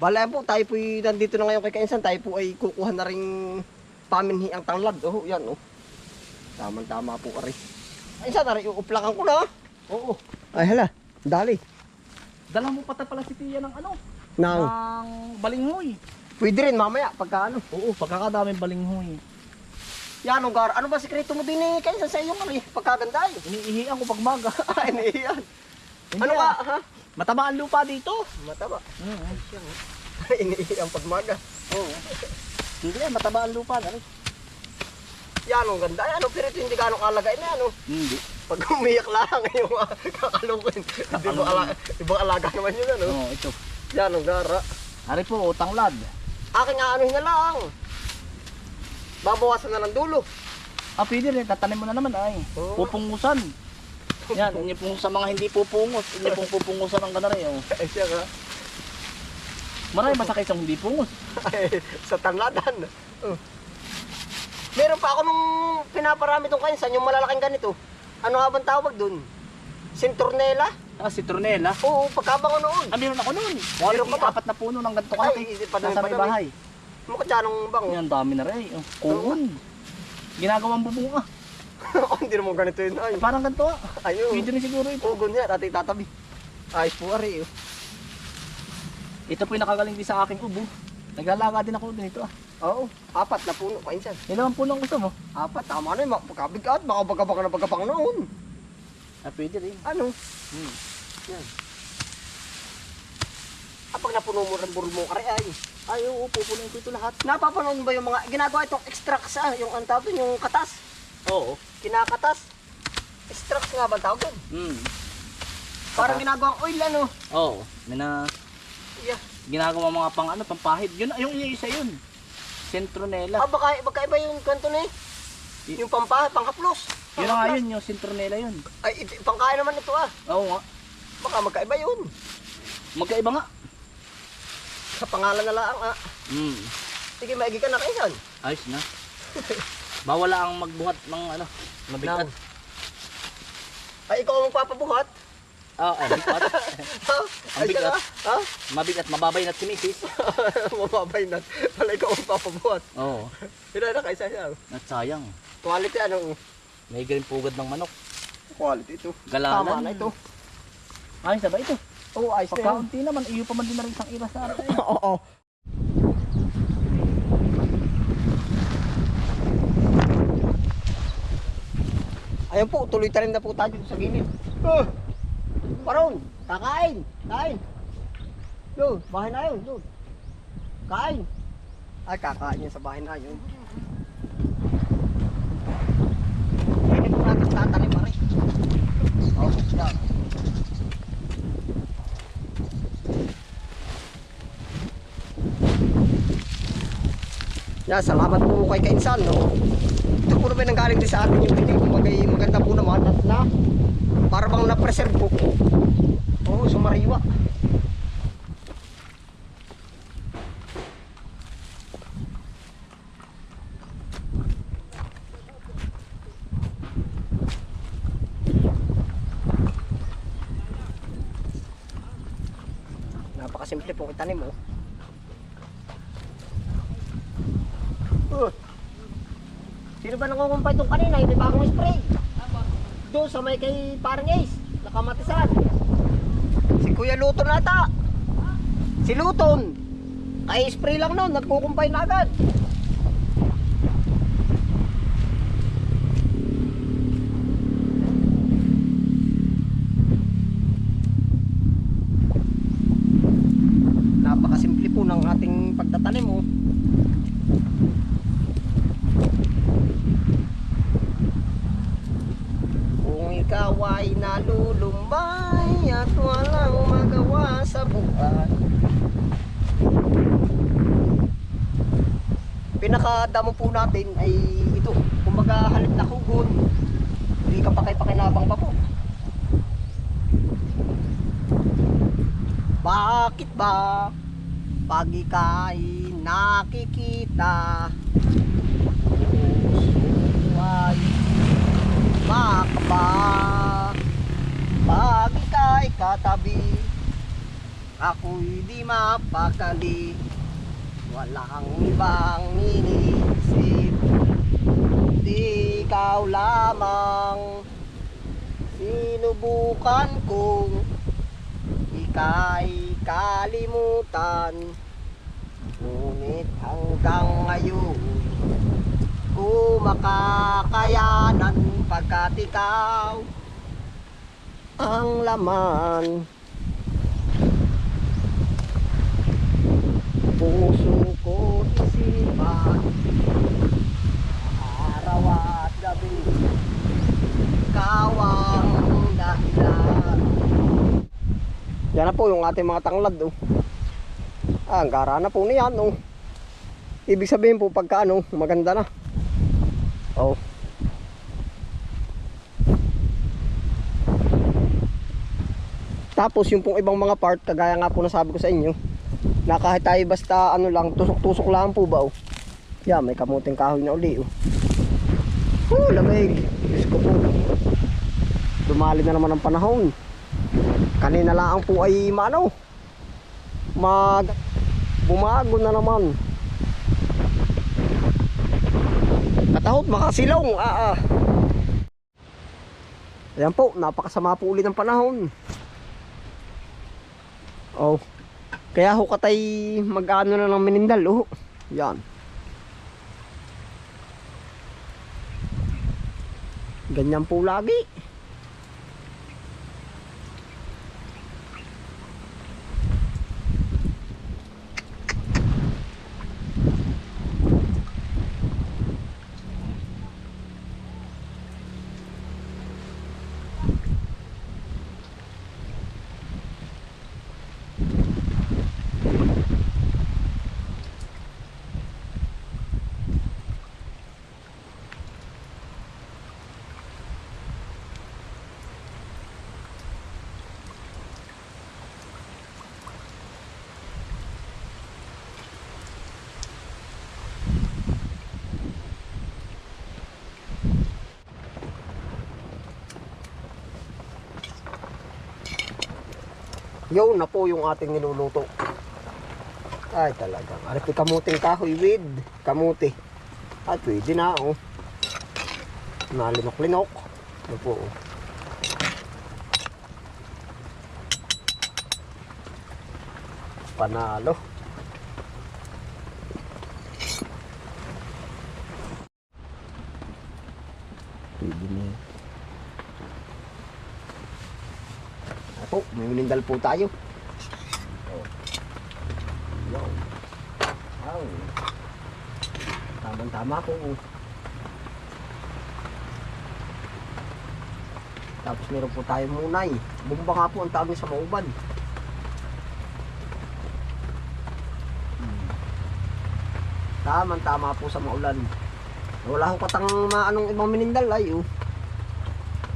Bala po, tayo po nandito na ngayon kay Kainsan. Tayo po ay kukuha na rin paminhi ang tanglad. Oh, yan oh. Tamang-tama po ka rin. Kainsan, na rin uuplakan ko na. Oo. Ay, hala. Dali. Dala mo pata pala si Tia ng ano? Nang, Ng balinghoy. pwede rin mamaya pagka ano. Oo, pagkakadaming balinghoy. Yan, oh, Gar. Ano ba sikreto mo din eh, Kainsan sa iyo kari? Pagkaganda eh. Iniihian ko pag maga. Ay. Hindi Ano ka, ah. ha? Mataba ang lupa dito. Mataba. Mm. Iniihi ang pagmaga. Oo. Hindi eh, mataba ang lupa. Dali. Yan, ang ganda. Ano, pero ito hindi gano'ng kalagay na, ano. Hindi. Pag umiyak lang, yung kakalukin. Di ba ala, ibang alaga naman yun, ano. Oo, ito. Yan, ang gara. Ari po, tanglad. Akin nga, ano na lang. Babawasan na ng dulo. Ah, pwede rin. Tatanim mo na naman ay. Oo. Pupungusan. Yan, hindi pong sa mga hindi pupungos. Hindi pong pupungusan ang ganari. Oh. Ay, siya nga. Marami masakit sa hindi pungos. Ay, sa tanladan. Oh. Meron pa ako nung pinaparami tong kainsan, yung malalaking ganito. Ano nga bang tawag dun? Sinturnela? Ah, si Tronela. Oo, pagkabang noon. Ah, meron ako noon. Meron ka apat na puno ng ganito Ay, kalaki. hindi pa Nasa may padami. bahay. Mukha tsanong bang. Yan, dami na rin. Oh, kuhon. Ginagawang bubong ah. oh, hindi naman ganito yun. Ay, Eh, parang ganito ah. ayun. Pwede rin siguro ito. Oo, ganyan. Dati tatabi. Ayos po, ari. oh. Ito po yung nakagaling din sa aking ubo. Naglalaga din ako dito ah. Oo, apat na puno. Kainsan. Ilan ang puno ang gusto mo? Apat, tama na yun. Pagkabigat, baka bagabaka na bagabang noon. Ah, pwede rin. Ano? Hmm. Yan. Ah, pag napuno mo rin burol mo, kare ay. Ay, oo, pupunin ko ito lahat. Napapanood ba yung mga, ginagawa itong extracts ah, yung dun, yung katas. Oo. Kinakatas. Extracts nga ba tawag dun? Hmm. Parang Katas. ginagawang oil ano. Oo. May na Yeah. ginagawa mga pang ano, pampahid. Yun, yung isa yun. Centronella. Ah, baka, baka iba yung kanto na eh. Yung pampahe, panghaplos. Yun na nga yun, yung Centronella yun. Ay, ito, pangkain naman ito ah. Oo nga. Baka magkaiba yun. Magkaiba nga. Sa pangalan na lang ah. Hmm. Sige, maigi ka na kaisan. Ayos na. Bawal ang magbuhat ng ano, mabigat. Ay, ikaw ang magpapabuhat. Ah, oh, bigat. Ha? Ang bigat. Ha? Mabigat, mababay na si Mrs. Mababay na. Pala ikaw ang papabuhat. Oo. Yun na, kaisa siya. At sayang. Quality ano? May galing pugad ng manok. Quality ito. Galalan. Tama na ito. Ayos na ba ito? Oo, oh, ayos na. Pagkaunti naman, iyo pa man din na rin isang iras sa atin. Oo. Ayan po, tuloy talim na po tayo sa gilid. Oh! Paron, kakain, kain. Doon, bahay na yun, doon. Kain. Ay, kakain niya sa bahay na yun. Hindi po natin tatanim, pare. Oh, yan. Yan, salamat po kay Kainsan, no? Po naman nanggaling din sa atin yung pinig. Kumagay maganda po naman at na para bang na-preserve po. Oo, sumariwa. Napakasimple po itanim, oh. Uh. Sino ba nangungumpay itong kanina? Hindi pa akong spray. Doon sa may kay parang Ace. Nakamatisan. Si Kuya Luton ata. Si Luton. Kay spray lang noon. Nagkukumpay na agad. Napakasimple po ng ating pagtatanim oh. Kung ikaw ay nalulumbay at walang magawa sa buhay. Pinakadamo po natin ay ito Kumbaga halip na hugon Hindi ka pakay-pakinabang pa po. Bakit ba pag ika'y nakikita? Puso ay makaba Pag ika'y katabi ako'y di mapakali. Walang ibang inisip Di ikaw lamang. Sinubukan kong Ika'y kalimutan Ngunit hanggang ngayon Ko makakayanan Pagkat ikaw Ang laman. Puso ko isipan. Araw at gabi ikaw ang dahilan. Yan na po yung ating mga tanglad oh. ah, ang gara na po niyan oh. ibig sabihin po pagka ano maganda na. Oh tapos yung pong ibang mga part kagaya nga po nasabi ko sa inyo na kahit tayo basta ano lang, tusok-tusok lang po ba oh. Yan, may kamuting kahoy na uli oh. Oh, lamig. Diyos ko po. Dumali na naman ang panahon. Kanina lang po ay maano. Mag bumago na naman. Katahot, makasilong. Ah, ah. Ayan po, napakasama po uli ng panahon. Oh. Kaya ho katay mag-ano na ng minindal oh. Yan. Ganyan po lagi. Yun na po yung ating niluluto. Ay talagang. Arip kamuting kahoy with kamuti. At pwede na oh. Nalinok-linok. Ano po oh. Panalo. Pwede na yan. May minindal po tayo. Oh. Wow. Wow. Tamang tama po. Tapos meron po tayo munay. Bumba nga po ang niya sa mauban. Hmm. Tamang tama po sa maulan. Wala ko katang maanong ibang minindal ay oh.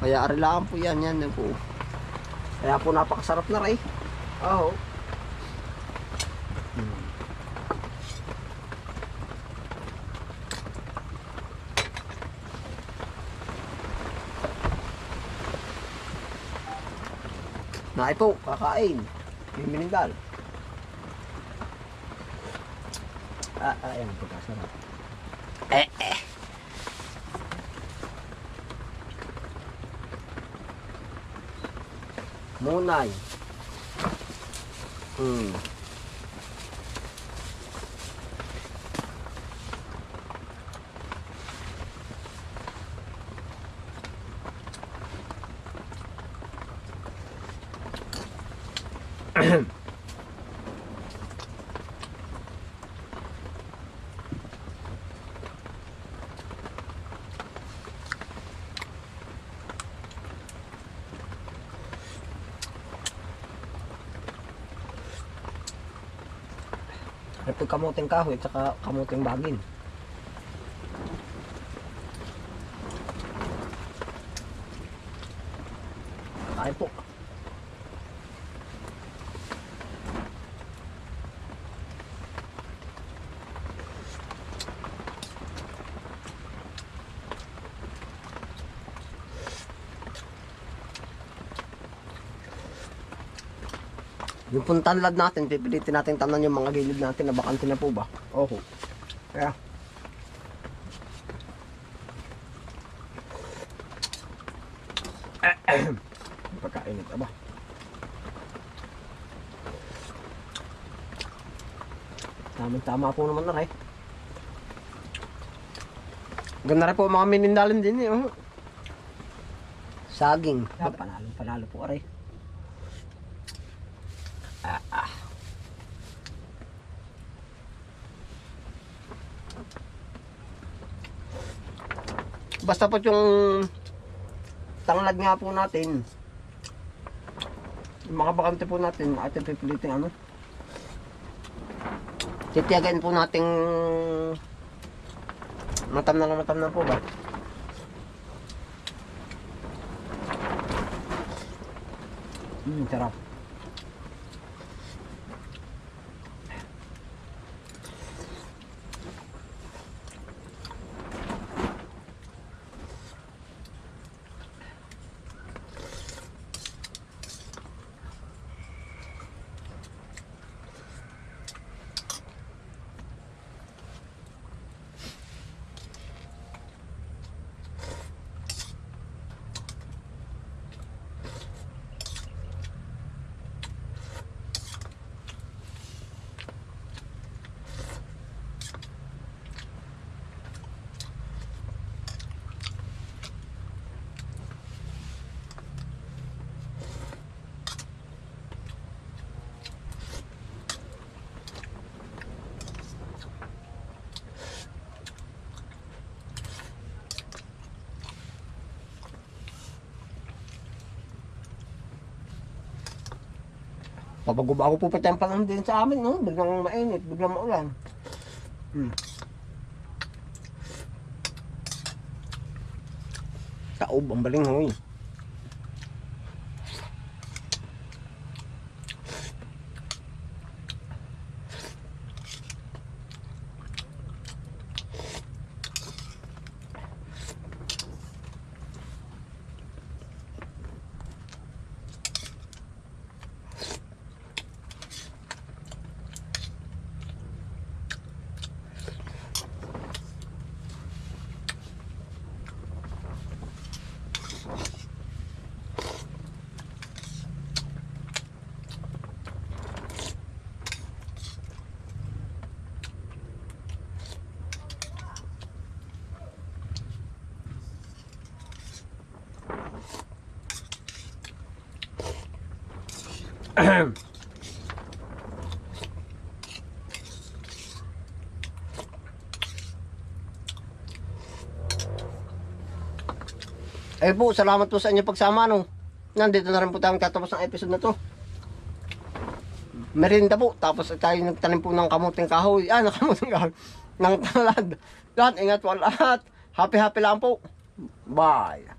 Kaya arilaan po yan, yan, yan po. Kaya po napakasarap na rin. Oo. Hmm. Naay po, kakain. Yung minindal. Ah, ah, yan, pagkasarap. Eh, eh. Munay. Hmm. Ito kamuting kahoy at saka kamuting bagin. Kain po. Yung pong tanlad natin, pipilitin natin tanan yung mga gilid natin na bakante na po ba? Oho. Kaya. Pagkainit, aba. Tama-tama po naman na rin. Ganda rin po mga minindalin din eh. Oh. Saging. Ah, panalo, panalo po aray. Basta po yung tanglad nga po natin. Yung mga bakante po natin, ating pipilitin ano. Titiyagan po nating matam na matam na po ba? Hmm, sarap. Pabago-bago po pati ang panahon din sa amin, no? Biglang mainit, biglang maulan. Hmm. Taob, ang baling hoy. Eh po, salamat po sa inyo pagsama no. Nandito na rin po tayo katapos ng episode na to. Merinda po, tapos tayo nagtanim po ng kamuting kahoy. Ah, ng kamuting kahoy. Ng talad. Lahat, ingat po lahat. Happy happy lang po. Bye.